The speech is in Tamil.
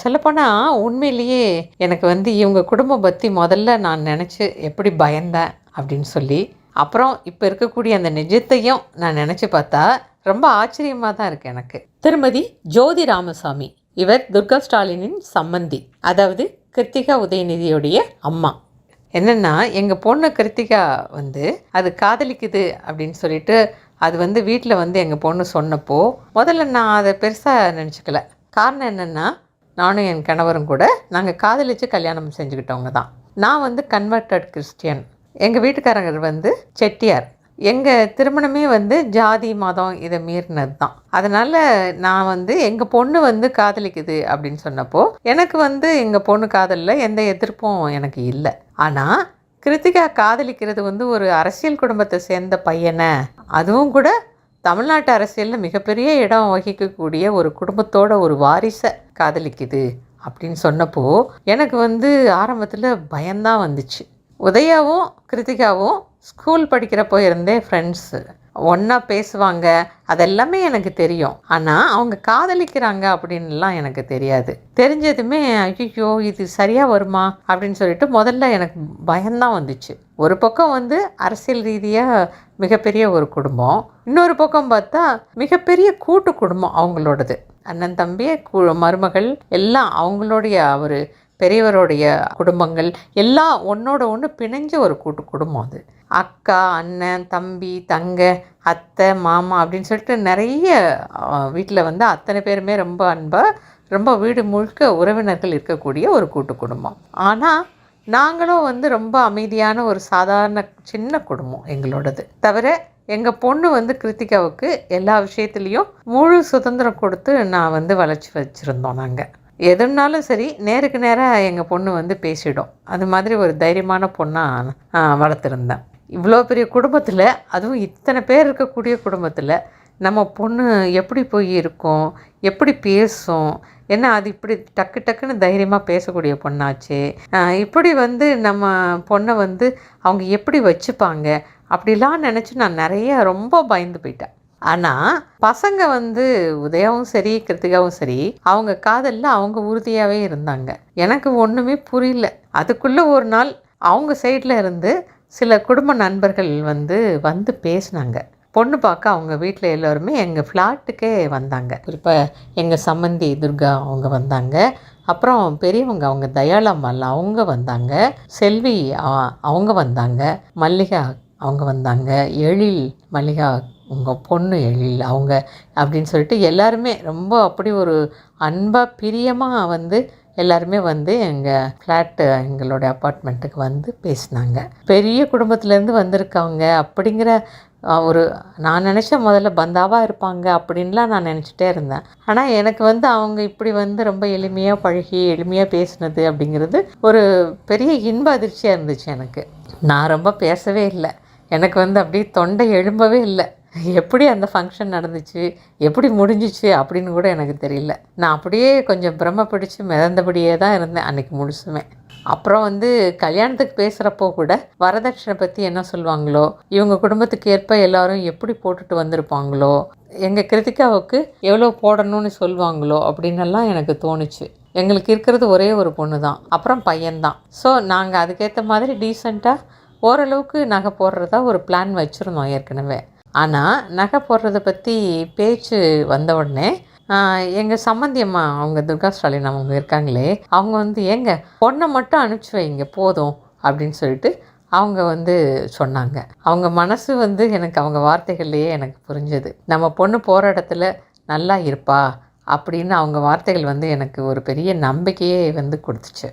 சொல்லப்போனால் உண்மையிலேயே எனக்கு வந்து இவங்க குடும்பம் பற்றி முதல்ல நான் நினச்சி எப்படி பயந்தேன் அப்படின்னு சொல்லி அப்புறம் இப்போ இருக்கக்கூடிய அந்த நிஜத்தையும் நான் நினச்சி பார்த்தா ரொம்ப ஆச்சரியமாக தான் இருக்குது எனக்கு. திருமதி ஜோதி ராமசாமி இவர் துர்கா ஸ்டாலினின் சம்மந்தி அதாவது கிருத்திகா உதயநிதியுடைய அம்மா. என்னென்னா எங்கள் பொண்ணு கிருத்திகா வந்து அது காதலிக்குது அப்படின்னு சொல்லிட்டு அது வந்து வீட்டில் வந்து எங்கள் பொண்ணு சொன்னப்போ முதல்ல நான் அதை பெருசாக நினச்சிக்கல. காரணம் என்னென்னா நானும் என் கணவரும் கூட நாங்கள் காதலித்து கல்யாணம் செஞ்சுக்கிட்டவங்க தான். நான் வந்து கன்வெர்டட் கிறிஸ்டியன் எங்கள் வீட்டுக்காரங்க வந்து செட்டியார். எங்கள் திருமணமே வந்து ஜாதி மதம் இதை மீறினது தான். அதனால் நான் வந்து எங்கள் பொண்ணு வந்து காதலிக்குது அப்படின்னு சொன்னப்போ எனக்கு வந்து எங்கள் பொண்ணு காதலில் எந்த எதிர்ப்பும் எனக்கு இல்லை. ஆனால் கிருத்திகா காதலிக்கிறது வந்து ஒரு அரசியல் குடும்பத்தை சேர்ந்த பையனை அதுவும் கூட தமிழ்நாட்டு அரசியலில் மிகப்பெரிய இடம் வகிக்கக்கூடிய ஒரு குடும்பத்தோட ஒரு வாரிசை காதலிக்குது அப்படின்னு சொன்னப்போ எனக்கு வந்து ஆரம்பத்தில் பயம்தான் வந்துச்சு. உதயாவும் கிருத்திகாவும் ஸ்கூல் படிக்கிறப்போ இருந்தே ஃப்ரெண்ட்ஸு ஒன்றா பேசுவாங்க. அதெல்லாமே எனக்கு தெரியும். ஆனால் அவங்க காதலிக்கிறாங்க அப்படின்லாம் எனக்கு தெரியாது. தெரிஞ்சதுமே ஐயோ இது சரியாக வருமா? அப்படின்னு சொல்லிட்டு முதல்ல எனக்கு பயம்தான் வந்துச்சு. ஒரு பக்கம் வந்து அரசியல் ரீதியாக மிகப்பெரிய ஒரு குடும்பம். இன்னொரு பக்கம் பார்த்தா மிகப்பெரிய கூட்டு குடும்பம் அவங்களோடது. அண்ணன் தம்பி மருமகள் எல்லாம் அவங்களுடைய ஒரு பெரியவருடைய குடும்பங்கள் எல்லாம் ஒன்றோட ஒன்று பிணைஞ்ச ஒரு கூட்டு குடும்பம் அது. அக்கா அண்ணன் தம்பி தங்க அத்தை மாமா அப்படின்னு சொல்லிட்டு நிறைய வீட்டில் வந்து அத்தனை பேருமே ரொம்ப அன்பாக ரொம்ப வீடு முழுக்க உறவினர்கள் இருக்கக்கூடிய ஒரு கூட்டு குடும்பம். ஆனால் நாங்களும் வந்து ரொம்ப அமைதியான ஒரு சாதாரண சின்ன குடும்பம் எங்களோடது. தவிர எங்கள் பொண்ணு வந்து கிருத்திகாவுக்கு எல்லா விஷயத்துலேயும் முழு சுதந்திரம் கொடுத்து நான் வந்து வளர்ச்சி வச்சுருந்தோம் நாங்கள் எதுனாலும் சரி நேருக்கு நேராக எங்கள் பொண்ணு வந்து பேசிடும். அது மாதிரி ஒரு தைரியமான பொண்ணாக வளர்த்துருந்தேன். இவ்வளோ பெரிய குடும்பத்தில் அதுவும் இத்தனை பேர் இருக்கக்கூடிய குடும்பத்தில் நம்ம பொண்ணு எப்படி போய் இருக்கும் எப்படி பேசும் ஏன்னா அது இப்படி டக்கு டக்குன்னு தைரியமாக பேசக்கூடிய பொண்ணாச்சு இப்படி வந்து நம்ம பொண்ணை வந்து அவங்க எப்படி வச்சுப்பாங்க அப்படிலாம் நினச்சி நான் நிறைய ரொம்ப பயந்து போயிட்டேன். ஆனால் பசங்க வந்து உதயாவும் சரி கிருத்திகாவும் சரி அவங்க காதலில் அவங்க உறுதியாகவே இருந்தாங்க. எனக்கு ஒன்றுமே புரியல. அதுக்குள்ளே ஒரு நாள் அவங்க சைடில் இருந்து சில குடும்ப நண்பர்கள் வந்து வந்து பேசினாங்க. பொண்ணு பார்க்க அவங்க வீட்டில் எல்லோருமே எங்கள் ஃப்ளாட்டுக்கே வந்தாங்க. குறிப்பாக எங்கள் சம்மந்தி துர்கா அவங்க வந்தாங்க. அப்புறம் பெரியவங்க அவங்க தயாளம்மாள் அவங்க வந்தாங்க. செல்வி அவங்க வந்தாங்க. மல்லிகா அவங்க வந்தாங்க. எழில் மல்லிகா உங்கள் பொண்ணு எழில் அவங்க அப்படின்னு சொல்லிட்டு எல்லாருமே ரொம்ப அப்படி ஒரு அன்பாக பிரியமாக வந்து எல்லாருமே வந்து எங்கள் ஃப்ளாட்டு எங்களுடைய அப்பார்ட்மெண்ட்டுக்கு வந்து பேசினாங்க. பெரிய குடும்பத்துலேருந்து வந்திருக்கவங்க அப்படிங்கிற ஒரு நான் நினச்ச முதல்ல பந்தாவாக இருப்பாங்க அப்படின்லாம் நான் நினச்சிட்டே இருந்தேன். ஆனால் எனக்கு வந்து அவங்க இப்படி வந்து ரொம்ப எளிமையாக பழகி எளிமையாக பேசினது அப்படிங்கிறது ஒரு பெரிய இன்ப அதிர்ச்சியாக இருந்துச்சு எனக்கு. நான் ரொம்ப பேசவே இல்லை. எனக்கு வந்து அப்படியே தொண்டை எழும்பவே இல்லை. எப்படி அந்த ஃபங்க்ஷன் நடந்துச்சு? எப்படி முடிஞ்சிச்சு? அப்படின்னு கூட எனக்கு தெரியல. நான் அப்படியே கொஞ்சம் பிரம்ம பிடிச்சி மிதந்தபடியே தான் இருந்தேன் அன்றைக்கி முழுசுமே. அப்புறம் வந்து கல்யாணத்துக்கு பேசுகிறப்போ கூட வரதட்சணை பற்றி என்ன சொல்லுவாங்களோ இவங்க குடும்பத்துக்கு ஏற்ப எல்லாரும் எப்படி போட்டுட்டு வந்திருப்பாங்களோ எங்கள் கிருத்திகாவுக்கு எவ்வளோ போடணும்னு சொல்லுவாங்களோ அப்படின்னெல்லாம் எனக்கு தோணுச்சு. எங்களுக்கு இருக்கிறது ஒரே ஒரு பொண்ணு தான் அப்புறம் பையன்தான் ஸோ நாங்கள் அதுக்கேற்ற மாதிரி டீசெண்டாக ஓரளவுக்கு நகை போடுறதா ஒரு பிளான் வச்சுருந்தோம் ஏற்கனவே. ஆனால் நகை போடுறத பற்றி பேச்சு வந்த உடனே எங்கள் சம்மந்தியம்மா அவங்க துர்கா ஸ்டாலின் அவங்க இருக்காங்களே அவங்க வந்து ஏங்க பொண்ணை மட்டும் அனுப்பிச்சி வைங்க போதும் அப்படின்னு சொல்லிட்டு அவங்க வந்து சொன்னாங்க. அவங்க மனசு வந்து எனக்கு அவங்க வார்த்தைகள்லேயே எனக்கு புரிஞ்சது. நம்ம பொண்ணு போகிற இடத்துல நல்லா இருப்பா அப்படின்னு அவங்க வார்த்தைகள் வந்து எனக்கு ஒரு பெரிய நம்பிக்கையே வந்து கொடுத்துச்சு.